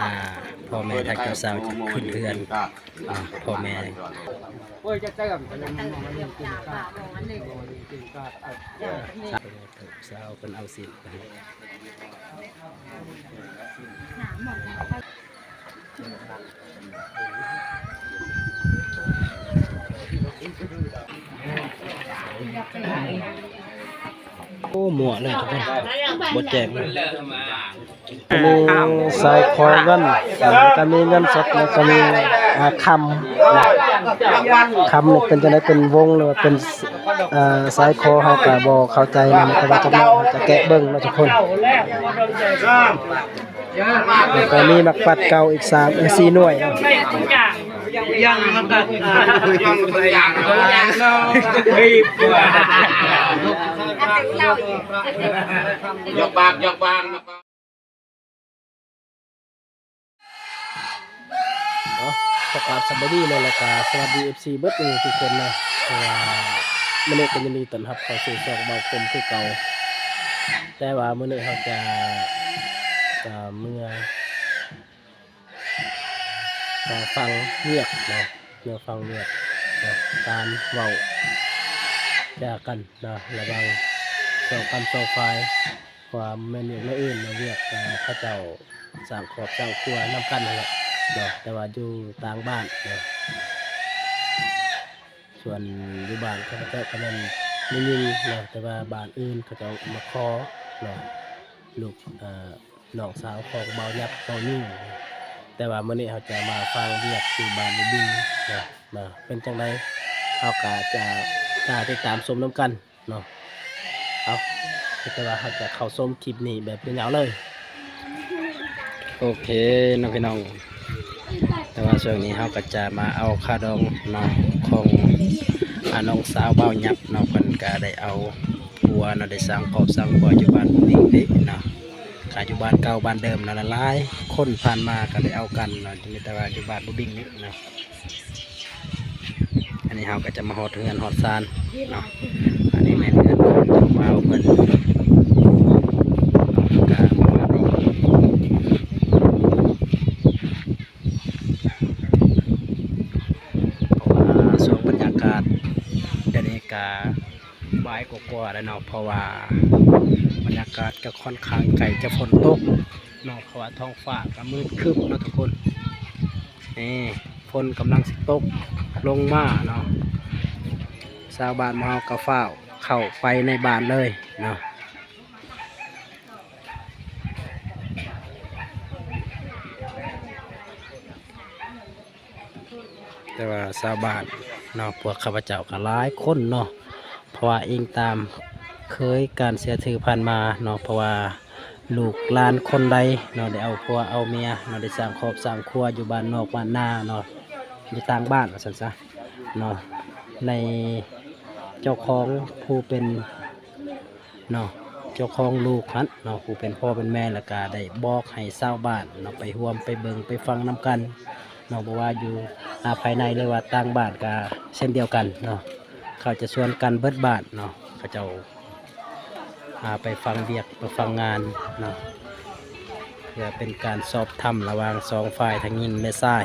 อ่าพ่อแม่ทางเจ้าสาวขึ้นเรือนอ่าพ่อแม่โอ้ยจะเติมจะมันมันกินกากินกาเออสาวเป็นเอาสินไปให้โอ้หมวกเลยทุกคนบดแจกเลยมีสายคอเงินก็มีเงินสดแล้วก็มีอ่าคำคำนี่เป็นจะได้เป็นวงหรือว่าเป็นอ่าสายคอเฮาก็บ่เข้าใจนำแต่ว่าจะมาจะแกะเบิ่งเนาะทุกคนแล้วก็มีมักปัดเก่าอีก3เอ้ย4หน่วยเนาะยังมันก็ยังตัวอย่างยังเนาะรีบกยกบากยกบางเนาะขอกราบสวัสดีเลยล้วก็สวัสดี FC เบิดเลยทุกคนนะเพราะว่ามื้อนี้ก็ยินดีต้นรับเข้าสู่ช่องเบาคมคือเก่าแต่ว่ามื้อนี้เขาจะจะเมื่อมาฟังเงียบนะเมื่อฟังเงียบเนาะการเว้าจากกันนะระว่าง สองคำสองฝ่ายความแม่นเรียกไม่อื่นมาเรียกอ่าเขาเจ้าสร้างครอบสร้างครัวนํกันนั่นแหละเนาะแต่ว่าอยู่ต่างบ้านเนาะส่วนอยู่บ้านเขาก็กำลังไม่ยิงเนาะแต่ว่าบ้านอื่นเขาจะมาขอเนาะลูกเอ่อน้องสาวของเบายับเบานิ่งแต่ว่าเมื้อนี้เขาจะมาฟังเรียกที่บ้านในบิงเนาะมาเป็นจังไดเขาก็จะตาติดตามชมน้ำกันเนาะ เอาแต่ว่าเขาจะเข้าชมคลิปนี้แบบเป็นยาวเลย โอเคน้องพี่น้อง แต่ว่าช่วงนี้เราก็จะมาเอาค่าดองเนาะของอาน้องสาวเบ้ายับนาะเพิ่นก็ได้เอาผัวเนาะได้สร้างครอบสร้างครัวอยู่บ้านนี้เด้เนาะขาอยู่บ้านเก่าบ้านเดิมเนาะหลายคนผ่านมาก็ได้เอากันเนาะมีแต่ว่าอยู่บ้านบ่บิ่งนี่เนาะอันนี้เราก็จะมาฮอดเฮือนฮอดซานเนาะ เพิ่นก็มานี่ว่าช่วงบรรยากาศเดี๋ยวนี้ก็บ่ายกว่าแล้วเนาะเพราะว่าบรรยากาศก็ค่อนข้างไกลจะฝนตกเนาะเพราะว่าท้องฟ้าก็มืดครึ้มเนาะทุกคนนี่ฝนกำลังสิตกลงมาเนาะชาวบ้านมาเฮาก็ฟ้า เข้าไปในบ้านเลยเนาะแต่ว่าชาวบ้านเนาะพวกข้าพเจ้าก็หลายคนเนาะเพราะว่าเองตามเคยการเสียถือผ่านมาเนาะเพราะว่าลูกหลานคนใดเนาะได้เอาผัวเอาเมียเนาะได้สร้างครอบสร้างครัวอยู่บ้านนอกบ้านนาเนาะอยู่ต่างบ้านว่าซั่นซะเนาะใน เจ้าของผู้เป็นเนาะเจ้าของลูกนันเนาะผู้เป็นพ่อเป็นแม่แล้วก็ได้บอกให้ชาวบ้านเนาะไปร่วมไปเบิงไปฟังนํกันเนาะบอกว่าอยู่อาภายในหรือว่าต่างบ้านก็เช่นเดียวกันเนาะเขาจะชวนกันเบิดบ้านเนาะเขาจะอ่าไปฟังเบียกไปฟังงานเนาะเพื่อเป็นการสอบทำระหว่างสองฝ่ายทั้งยิงและทราย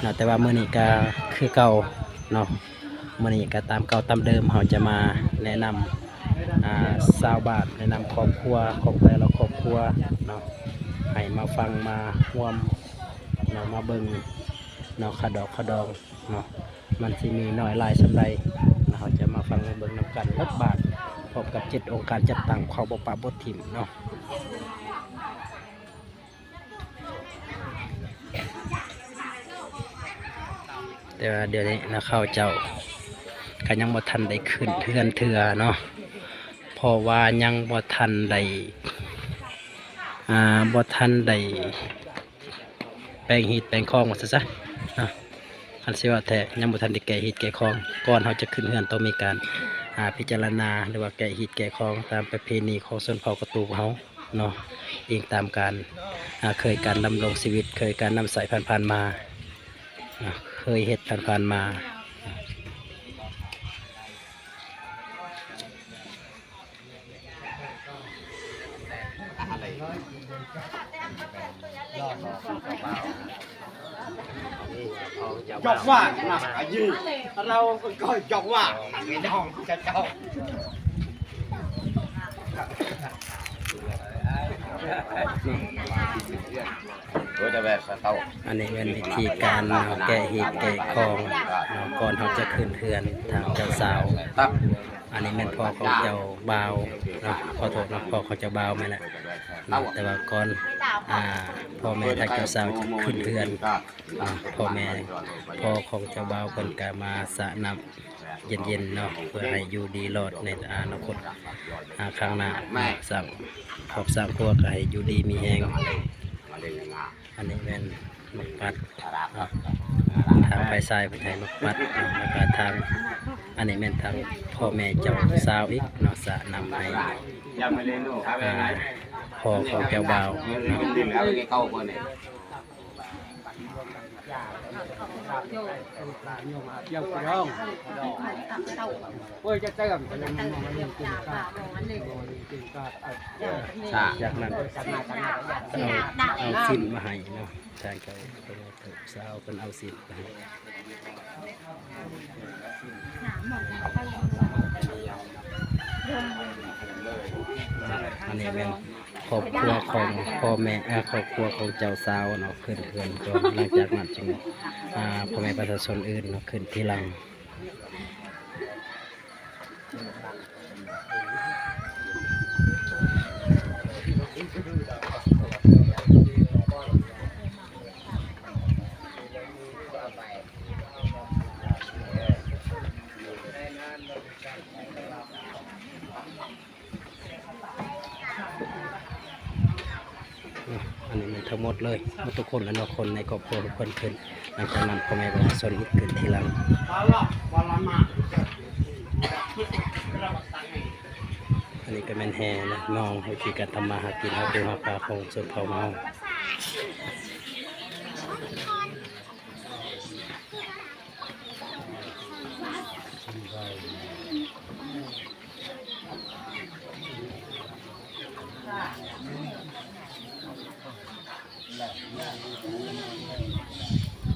เนาะแต่ว่าเมื่อนี้ก็คือเก่าเนาะ มื่อนี้ก็ตามเก่าตามเดิมเขาจะมาแนะนำอ่าสาวบ้านแนะนำครอบครัวของแต่ละครอบครัวเนาะให้มาฟังมาร่วมเนาะมาเบิ่งเนาะขดอกขดองเนาะมันสิมีน้อยลายสำใดเนาะเราจะมาฟังเบิ่งนำกันรับบาทพร้อมกับเจ็ดองค์การจัดตั้งเขาบปะบทถิ่มเนาะแต่ว่าเดี๋ยวนี้นะเข้าเจ้า ก็ยังบ่ทันได้ขึ้นเทือนเถือเนาะเพราะว่ายังบ่ทันได้อ่าบ่ทันได้แปลงฮีดแปลงคลองว่าซะซะนะคันสิว่าแท้ยังบ่ทันได้แก่ฮีดแก่คลองก่อนเขาจะขึ้นเฮือนต้องมีการอ่าพิจารณาหรือว่าแก่ฮีดแก่คลองตามประเพณีของชนเผ่ากระตูเขาเนาะเองตามการอ่าเคยการดำรงชีวิต เคยการนำสายผ่านผ่านๆมา เคยเฮ็ดผ่านผ่านๆมา จอกว่าหนักอายุเราก็จอกว่าไม่น้องจะเจ้า Tôi đã về sao tao อันนี้เป็นวิธีการเนาะแก้หีบแก้คองเนาะก่อนเขาจะขึ้นเทือนทางเจ้าสาว tắt อันนี้เป็นพ่อของเจ้าบ่าเนาะขอโทษเนาะพ่อของเจ้าบ่าวไม่นแหละเนาะแต่ว่าก่อนอ่าพ่อแม่ทาเจ้าสาวจะขึ้นเทือนเนาพ่อแม่พ่อของเจ้าเบาวเพิ่นก็มาสะน้ำเย็นๆเนาะเพื่อให้อยู่ดีรอดในอนาคตอ่าข้างหน้าสร้างครอบสร้างครัวกให้อยู่ดีมีแฮงอันนี้เป็นนกปัดทางไปซ้ายเป็นทางนกปัดแล้วก็ทาง อันนี้เป็นทางพ่อแม่เจ้าสาวอีกเนาะสะนำให้อ่าพ่อของเจ้าบ่าวเนาะ lên lên cái câu của này เกี่ยองเว้ยจะเติมจะยังมันยังกินกากินกา xa จากนั้นเอาเอาสินมาให้เนาะทางเจ้าเจ้าสาวเป็นเอาสินมาให้ อันนี้เป็นครอบครัวของพ่อแม่อ่าครอบครัวของเจ้าสาวเนาะขึ้นเพื่อนก่อนหลังจากนั้นจึงอ่าพ่อแม่ประชาชนอื่นเนาะขึ้นที่หลัง ทั้งหมดเลยหมดทุกคนและนอกคนในครอบครัวทุกคนขึ้นหลังจากนั้นพ่อแม่ประชาชนอีกขึ้นทีหลังอันนี้ก็เป็นแห่นะน้องวิธีการทำมาหากินเอาปูหาปลาของส่วนเผาเมา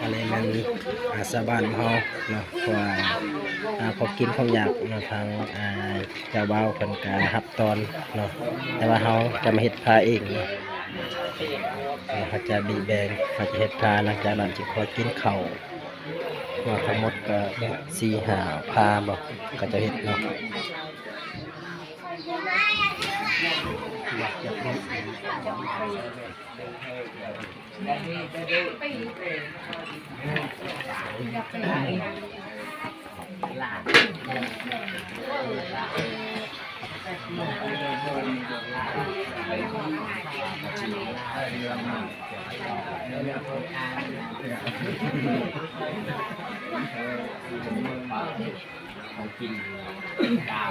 อันนี้มันอาสาบานเฮาเนาะเพราะว่าอ่าเขากินเขาอยากเนาะทางอาเจ้าบ่าวเพิ่นก็รับตอนเนาะแต่ว่าเฮาจะมาเฮ็ดพาเองเนาะเอ่อเขาจะบีแบงเขาจะเฮ็ดพาหลังจากนั้นจะคอยกินข้าวว่าทั้งหมดก็สี่หาพาบ่ก็จะเฮ็ดเนาะ กินดาว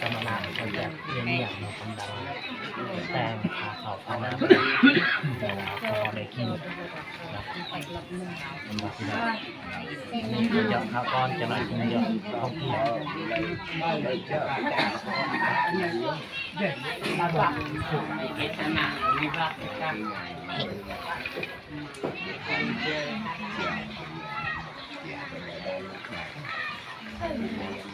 สมณะคนแบบเรียนอย่างเนาะคนดังแต่งขาเขาพาน้ำเดี๋ยวพอได้กินนะมันบอกที่ไหนเยอะข้าวก้อนจะหน่อยกินเยอะข้าวเกี๊ยว đi còn xả tư dân Ê. Hai chào,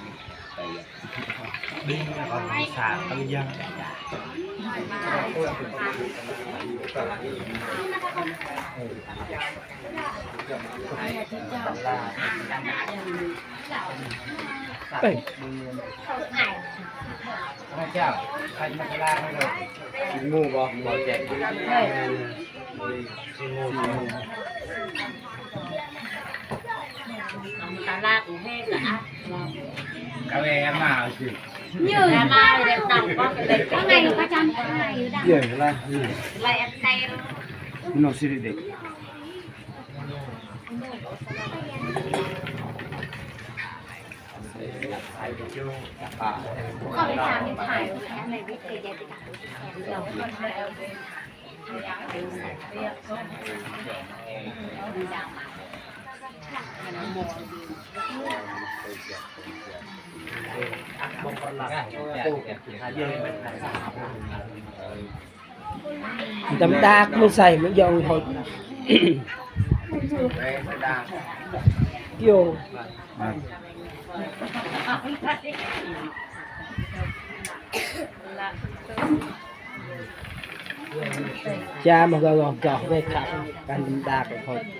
anh mà cái la hay rồi. Ngu bò, bò chạy. Ngu ngu. ตลาดแห้งอะ Cà phê em nào chứ? ยืนมาเลยตังก็เลยข้างในก็จำข้างในอยู่ดัง Dễ là. ไรอันใจ Nó sẽ đi được. เข้าไปถามที่ถ่ายแค่ในวิทยาศาสตร์เราก็ถ่ายเอาเลย đậm đạc mới xài mới dầu thôi kiểu cha mà gọi gọi gọt về khắp กัน đậm đạc rồi thôi ด่า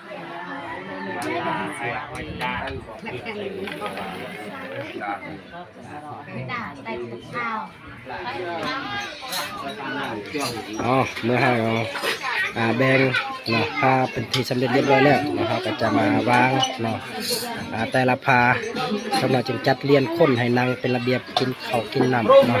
ใส่ถุงข้าว อ๋อเมื่อให้เอาอ่าแบ่งเนาะพาเป็นที่สำเร็จเรียบร้อยแล้วนะครับก็จะมาวางเนาะอ่าแต่ละพาสำหรับจึงจัดเรียนค้นให้นางเป็นระเบียบกินเขากินน้ำเนาะ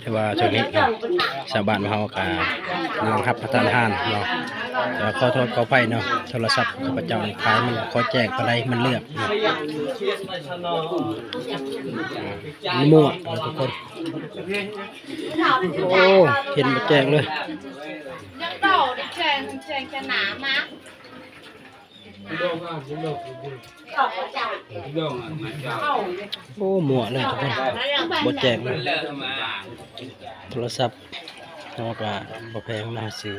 แต่ว่าช่วงนี้เนาะชาวบ้านเฮาก็นั่งรับประทานอาหารเนาะแต่ขอโทษขออภัยเนาะโทรศัพท์ข้าพเจ้าในท้ายมันขอแจ้งอะไรมันเลือกมั่วนะทุกคนโอ้เห็นมาแจ้งเลยยังเต่าแจงแจงจะหนามา ต่อจาโอ้หมั่วเลยทุกคนบดแจ้งเลยโทรศัพท์เฮาก็บ่แพงนะซื้อ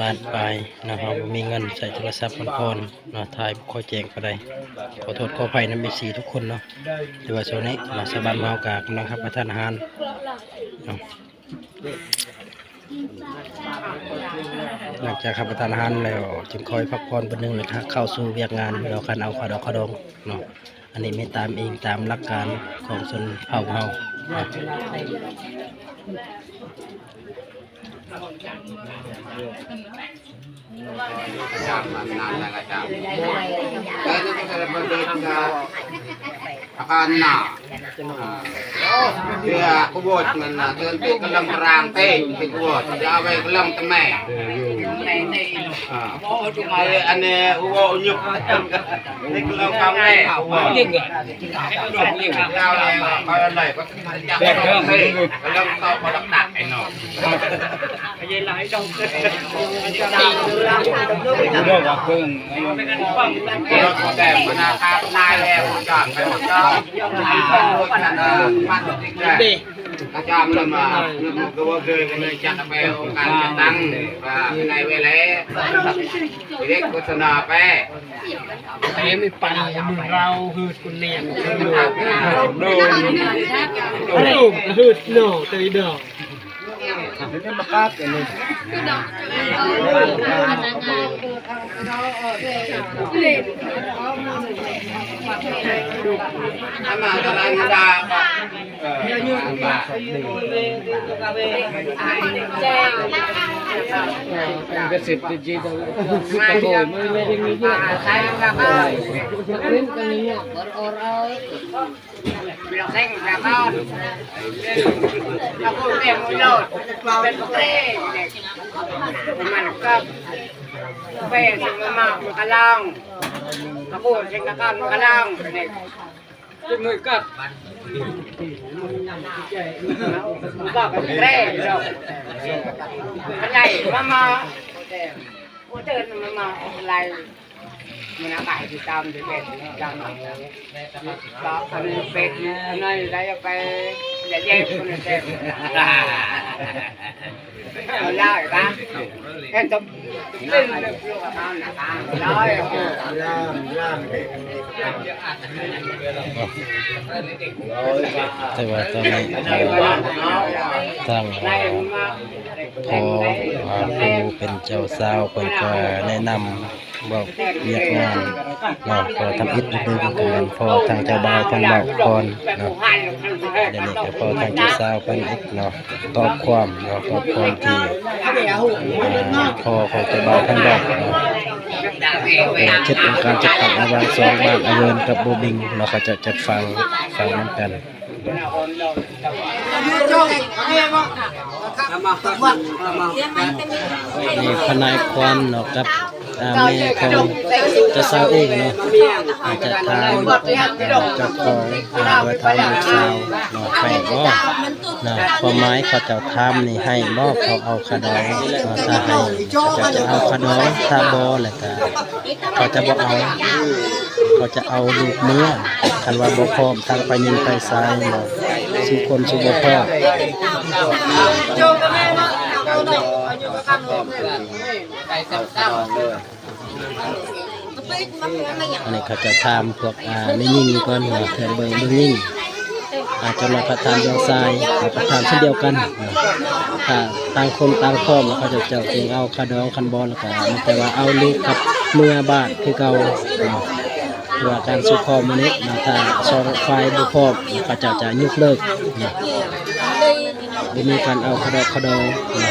ล้านปลายนะครับมีเงินใส่โทรศัพท์มันก่อนนาะถ่ายบ่ค่อแจงปานใดขอโทษขออภัยนำ FC ทุกคนเนาะแต่ว่าช่วงนี้มาสบานเฮาก็กำลังรับประทานอาหารเน หลังจากรับประทานอาหารแล้ว จึงคอยพักผ่อนเป็นหนึงเลยครับเข้าสู่เวียกงานเราคันเอาขาวดอกขาวดองเนาะอันนี้ไม่ตามเองตามหลักการของชนเผ่าเฮาเนาะ Akan na. Ah, Dia kuwot man na. Tunti ko lang parante. Kuwot. Daway ko lang tamay. Tamay. Teme ah ane uwo nyuk ni kelang kang le uwo ling ling kau le kau le ko jak kelang tau pada tak ai no แต่มนาคาบนายแล้วจอดไปหมดจอดมันมันจริงเลย อาจารย์เลยมาตัวเกินกันเลยจัดไปองค์การจัดตั้งว่าในเวลาเรียกโฆษณาไปแต่ไม่ปันมือเราหืดคนเนียนโดนลูกหืดโน่ตีดอก ถ้ามาตอนนั้นดากสิทธิ์จีตตะโกนไม่ไม่ได้มีเยอะใเราเได้กับบ้านเราพูดเรื่องมุ่งโลดเราเป็นประเทศมันก็เป็นสิ่งมากมันกระลังเราพูดเช่นกระก้องมันกระลังเนี่ยจุดมือก็มันก็เป็นประเทศเราอะไรมามาโอเจนมามาอะไร na yung katawan na ka. Wala, แต่ว่าตอนนี้ทาง Nay, ma. พออ่าผู้เป็นเจ้าสาวเพิ่นก็แนะนำบอกเรียกงานเนาะก็ทำอิฐดนึงกันพอทางเจ้าบ่าวเพิ่นบอกก่อนเนาะเดี๋ยวนี้ก็พอทางเจ้าสาวเพิ่นอีกเนาะตอบความเนาะตอบความที่อ่าพอของเจ้าท่านบอกเช็ดองการจัดตั้งอาวางสองบ้านอเวนกับโบบิงเราก็จะจัดฟังฟังนำกันนี่พนายควันเนาะครับ อ่าแม่ของเจะสาเองเนาะอาจจะทางเจ้าของอ่าไว้ทางลูกสาวเนาะไปบ่นะความหมายเขาจ้าทำนี่ให้บ่เขาเอาขะดองเนาะถ้าให้เขาจะเอาขะดองถ้าบ่แหล้วก็เขาจะบ่เอาเขาจะเอาลูกเนื้อคันว่าบ่พร้อมทางไปยิงไปซ้ายเนาะสุคนสุบ่พร้อม อันนี้เขาจะทำพวกอ่าไม่ยิ่งก่อนหัวเทนเบิงเบิงยิ่งอาจจะมาประทานเดียวทรายมาประทานเช่นเดียวกันนะถ้าต่างคนต่างพร้อมแล้วเขาจะเจ้าเองเอาคาดองคันบอลแล้วก็แต่ว่าเอาลูกกับเมื่อบาทคือเก่าเนาะคือว่าการสุขพอมอนี้นะถ้าสองฝ่ายบุพอมเขาจะจะยกเลิกนะไม่มีการเอาคาดองคาดองนะ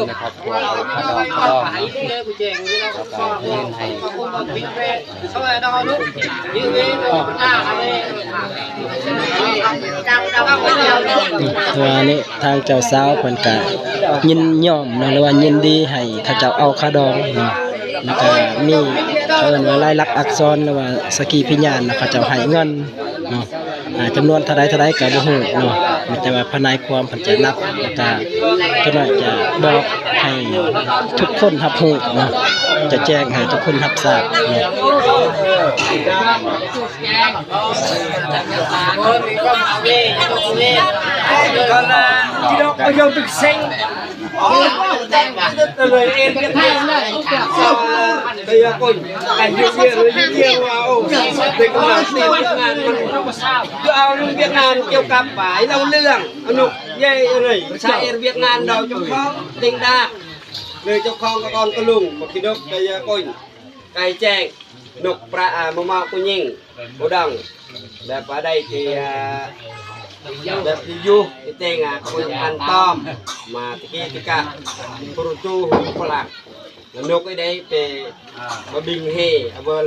นในครอบครัวเอาขนมขนมแล้วก็เล่นให้ตัวนี้ทางเจ้าสาวเพิ่นก็ยินยอมนะหรือว่ายินดีให้เขาเจ้าเอาคาดองเนาะ แล้วก็มีเอิ้นว่าลายลักษณ์อักษรหรือว่าสกีพิญญาณนะเขาเจ้าให้เงินเนาะอ่าจำนวนเท่าใดเท่าใดก็บ่ฮู้เนาะแต่ว่าภายนความเพิ่นจะนับแล้วก็เพิ่นว่าจะบอกให้ทุกคนรับรู้เนาะจะแจ้งให้ทุกคนรับทราบเนาะ còn cái đó có dâu thực xanh rồi em cái thay thì còn ảnh hưởng nhiều rất nhiều thì cũng là tiền Việt Nam cứ ao nước Việt Nam kêu cặp phải lâu lương anh nục dây rồi sao Việt Nam. đâu cho khó tình đa người cho con con con lùng một cái đốt cái coi cái chèn Nục pra à mô mạo của nhìn Của đồng Đẹp ở đây thì à, แบบยูที่เต็งอะคนอันต้อมมาตะกี้ตะกะปรุตูฝรั่งแล้วนกไอ้ได้ไปมาบิงเฮอเวล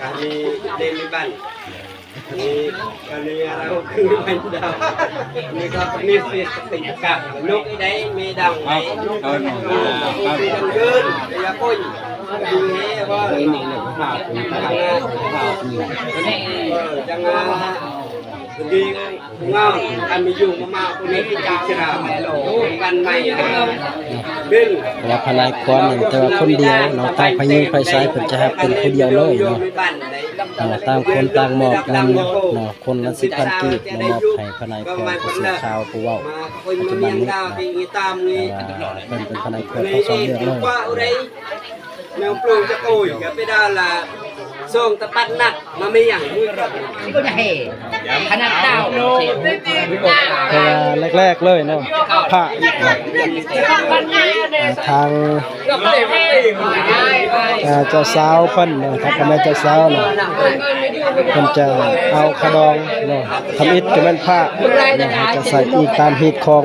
mà đây thì cái cả kami du kami đêm đi ban ini kami arau ke main dah ini kau ni sih ketika lúc đấy mi đồng này mi đồng gơn ya pun đi nghe ba ini jangan jadi ngon kami dùng mà mà con ấy chào chào văn เราะว่าพนายความนี่แต่ว่าคนเดียวเนาะต่างพยิงไฟซ้ายเพิ่นจะให้เป็นคนเดียวเลยเนาะเอ่อต่างคนต่างมอบเงินเนาะคนละสิบพันกีบมามอบให้พนายความผู้สื่อข่าวผู้เว้าคนมันยังดาวที่ตามนี่แต่ว่าเป็นเป็นพนายความเขาสองเรื่องเลยแนวปลูกจะโกยกับไปด้านละ ปัดหนักมาไม่อย่างมือกับก็จะเห่ขนาดเต้าโนเพราะว่าแรกๆเลยเนาะพระอ่าทาง อ่าเจ้าสาวเพิ่นเนาะทางคณะเจ้าสาวเนาะเพิ่นจะเอาขะดองเนาะทำอิฐก็แม่นผ้าเนาะจะใส่อีกตามฮีตของ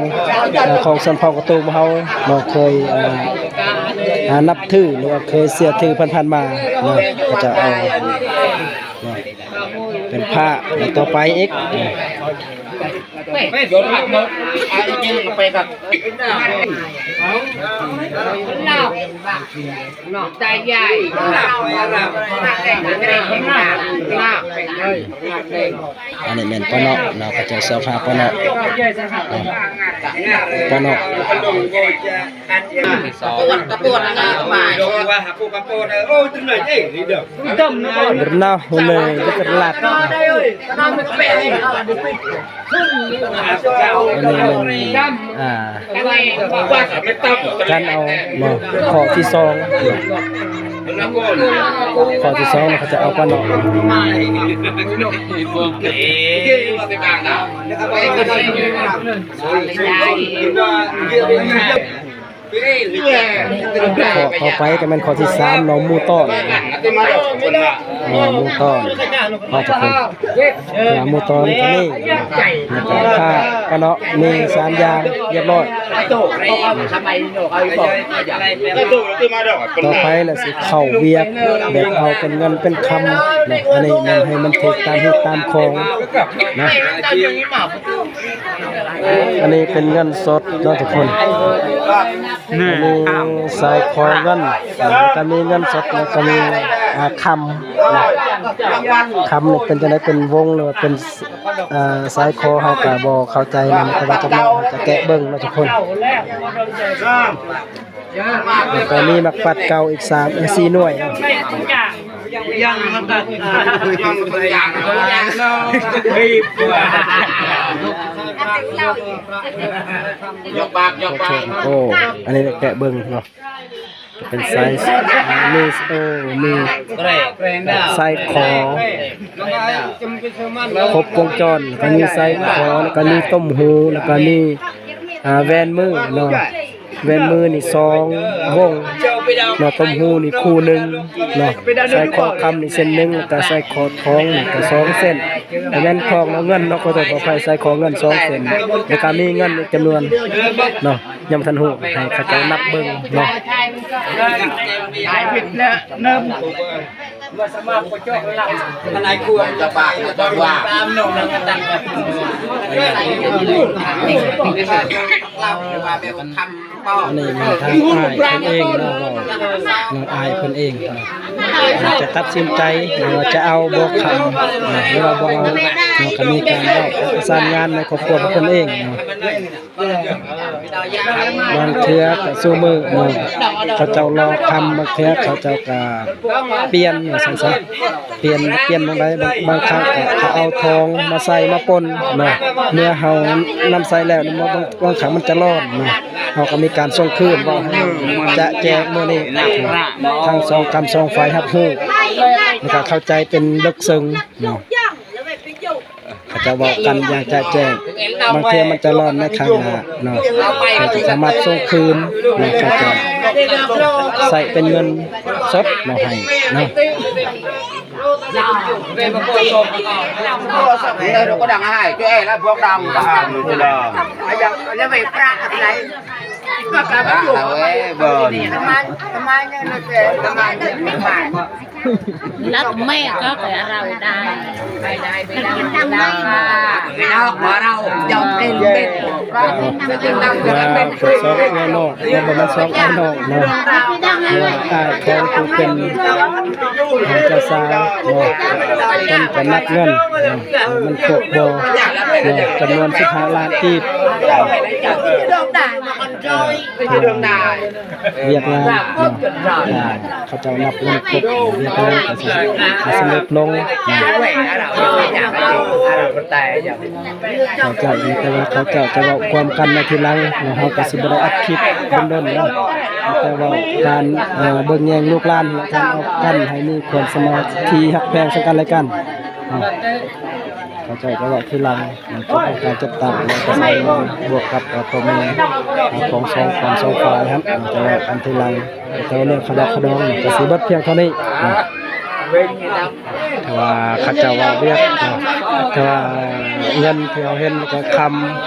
อ่าของสันเผากระตูมเฮาเนาะเคยอ่าอ่า นับถือหรือว่าเคยเสียถือพันๆมาเนาะก็จะเอาเนาะเป็นผ้าต่อไปอีกเนาะไม่โดนหักหมด อาจจะไปกับนอกนอกใจใหญ่นอกไปอะไรนอกแต่งไม่ได้เห็นหน้านอกไปเลยนอกเลยอันนี้แม่นปะเนาะเราก็จะเสื้อผ้าปะเนาะปะเนาะลงโกจะอันยังที่สองปวดกระปวดอะไรก็มาลงว่าหาปูกระโปงโอ้ยตึงไหนเอ้ยนี่เด้อต้มนะบรนาเลยก็จะลัดนอนไม่เป็นหาเก่าอันนี้มันอ่าอะไรว่าไม่ต้องการเอาเนาขอที่ซองขอที่ซองเขาจะเอาปะเนาะ ข้อต่อไปก็เป็นข้อที่สามเนาะหมูต้อนนาะหมูต้อนเอาจะเป็นนาะหมูต้อนก็นี่แล้วก็ผ้าปะเนาะมีสามอย่างเรียบร้อยทำไมหนูเขาบอกต่อไปแหละสิเข้าเวียกแบบเอาเป็นเงินเป็นคำนะอันนี้มันให้มันถูกตามเหตุตามของนะอันนี้เป็นเงินสดเนาะทุกคนอันนี้สายคอยเงินก็มีเงินสดแล้วก็มีคำนะคำนี่เป็นจะได้เป็นวงหรือว่าเป็นสายคอเฮาก็บ่เข้าใจนำแต่ว่าจะมาจะแกะเบิ่งเนาะทุกคนแล้วก็มีมักปัดเก่าอีก3เอ้ย4หน่วยเนาะยังมันก็ยังตัวอย่าง อย่างเนาะรีบกยกปากยกปากโอ้ อันนี้แกะเบิ้งเนาะ เป็นไซส์มีโอ้มีไซส์คอครบวงจรแล้วก็มีไซส์คอแล้วก็มีต้มหูแล้วก็มีอ่าแวนมือเนาะ แวนมือนี่สองวงเจ้าไปดาวเนาะต้มหูนี่คู่หนึ่งเนาะใส่คอคำนี่เส้นหนึ่งแล้วก็ใส่คอท้องนี่ก็สองเส้นแล้วเงินทองแล้วเงินเนาะก็ต้องขออภัยใส่คอเงินสองเส้นแล้วก็มีเงินอีกจำนวนเนาะยังทันหูให้เขาจ้านับเบิ่งเนาะเนิ่ม หายผิดแล้วเนิ่มอะไรควรจะปากจะว่าตามหนุ่มแล้วก็ตั้งแบบเราว่าแบบทำป้ออันนี้มีทางอายเพิ่นเองเนาะเว้าเนาะอายเพิ่นเองจะตัดสินใจว่าจะเอาบ่คำเนาะหรือว่าบอาเนาก็มีการเว้าประสานงานในครอบครัวของเพิ่นเองเนาะบางเทือกสู้มือเขาเจ้ารอคำบางเทื่อเขาเจ้าก็เปลี่ยนว่าซั่นซะเปลี่ยนเปลี่ยนบางใดบางครั้งเขาเอาทองมาใส่มาปนเนะเมื่อเขานำใส่แล้วมันบางครั้งมันจะรอดเนะเขาก็มีการส่งคืนว่าจะแจกมื้อนี้ทางสองกรรมสองไฟครับรู้แล้วก็เข้าใจเป็นลึกซึ้งเนาะ จะบอกกันอย่างจะแจ้งบางเทีมันจะร้อนในข้างหน้าเนาะเราจะสามารถส่งคืนเนาะเขาจะใส่เป็นเงินสดเราให้เนาะ về một cô sộp cô sộp đây nó có đằng hai cho em là buông đằng bây giờ nó về ra này mà cả bắt chủ ทำไมทำไมเนี่ย nó sẽ ทำไม เนี่ยไม่ผ่านแล้วแม่ก็เกิดเราได้ไม่ได้ไม่ได้ไม่ได้ไม่นอกหัวเรายอมเป็นเป็นจะจึงนั่งจะมาเป็นเป็นสองไอ้นอกแล้วบ่มันสองไอ้นอกเนาะว่าตายของผู้เป็นเจ้าสาวเนาะเป็นจะนับเงินเนาะมันครบบ่เนาะจำนวน15ล้านกีบ đường đài mà còn chơi cái đường đài เรียกงานเนาะอ่าเขาเจ้านับเงินครบเรียกงานก็สิก็สิลดลงเนาะเขาเจ้าดีแต่ว่าเขาเจ้าจะเว้าความกันในทีหลังเนาะเฮาก็สิบ่ได้อัดคลิปเดินๆเนาะแต่ว่าการเอ่อเบิ่งแยงลูกหลานและการเอากันให้มีความสมาธิฮักแพงซึ่งกันและกัน เนาเขาจ้าจะเว้าทีหลังเนาะเกี่ยวกับการจัดตั้งแล้วก็ใส่บวกกับตัวแม่ของสองของสองฝ่ายครับเนจะเว้ากันทีหลังแต่ว่าเรื่องขดอกขดองเนี่ยก็สิเบิดเพียงเท่านี้เนาะถ้าว่าขาเจ้าว่าเรียกเนาะถ้าว่าเงินที่เราเห็นก็ค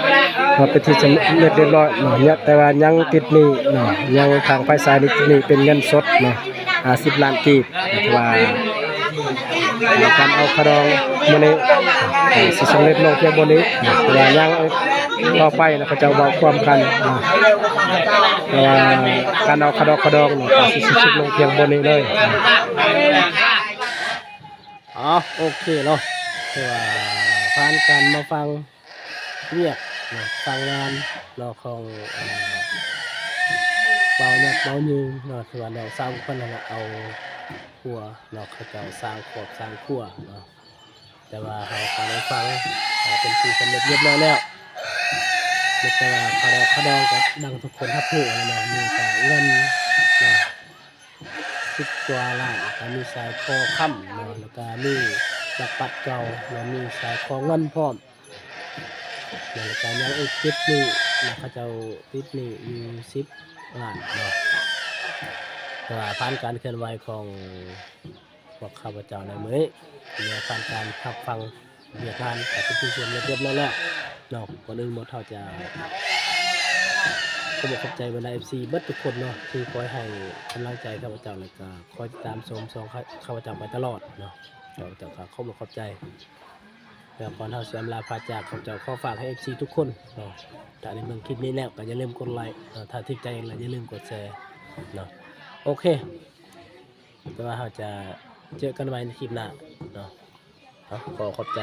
ำมาเป็นที่สำเร็จเรียบร้อยเนาะเนี่ยแต่ว่ายังติดหนี้เนาะยังทางไฟสายนี่ติดหนี้เป็นเงินสดเนาะอ่าสิบล้านกีบแต่ว่า การเอาคารองมานี้อ่าสิสำเร็จลงเพียงบนนี้เนาะแต่างต่อไปนะเขาเจะเว้าความกันเว่าการเอาคารองคารองเนาะก็สิสุดลงเพียงบนนี้เลยอ๋อโอเคเนาะว่าผ่านการมาฟังเรียกนะฟังงานเนาของเบาเนี่ยเบายืงเนาะคือว่าเราสร้างคนนั้นน่ะเอา ครัวเนาะเขาเจ้าสร้างขอบสร้างครัวเนาะแต่ว่าเขาการได้ฟังเป็นที่สำเร็จเรียบร้อยแล้วแต่ว่าคาดองคาดองกับดังทุกคนทับผู้อะไรเนาะมีแต่เงินเนาะสิบกว่าล้านก็มีสายคอค่ำเนาะแล้วก็มีจักรปัดเก่าแล้วมีสายคอเงินพร้อมแล้วก็ยังอีกติดหนี่นะเขาเจ้าติดหนี่อยู่สิบล้านเนาะ ว่าผ่านการเคลื่อนไหวของพวกข้าพเจ้าในมื้อนี้เนี่ยผ่านการรับฟังเรียกงานแต่เป็นที่เรียบเรียบร้อยแล้วเนาะก่อนอื่นหมดเท่าจะก็บอกขอบใจบรรดาเอฟซีเบิดทุกคนเนาะที่คอยให้กำลังใจข้าพเจ้าแล้วก็คอยติดตามชมซองข้าพเจ้าไปตลอดเนาะข้าพเจ้ากขอบอกขอบใจแล้วก่อนเท่าเสียมลาพาจากข้าพเจ้าขอฝากให้เอฟซีทุกคนเนาะถ้าในเมืองคลิปนี้แล้วก็อย่าลืมกดไลค์ถ้าที่ใจแล้วอย่าลืมกดแชร์เนาะ โอเคแต่ว่าเราจะเจอกันใหม่ในคลิปหน้าเนาะขอขอบใจ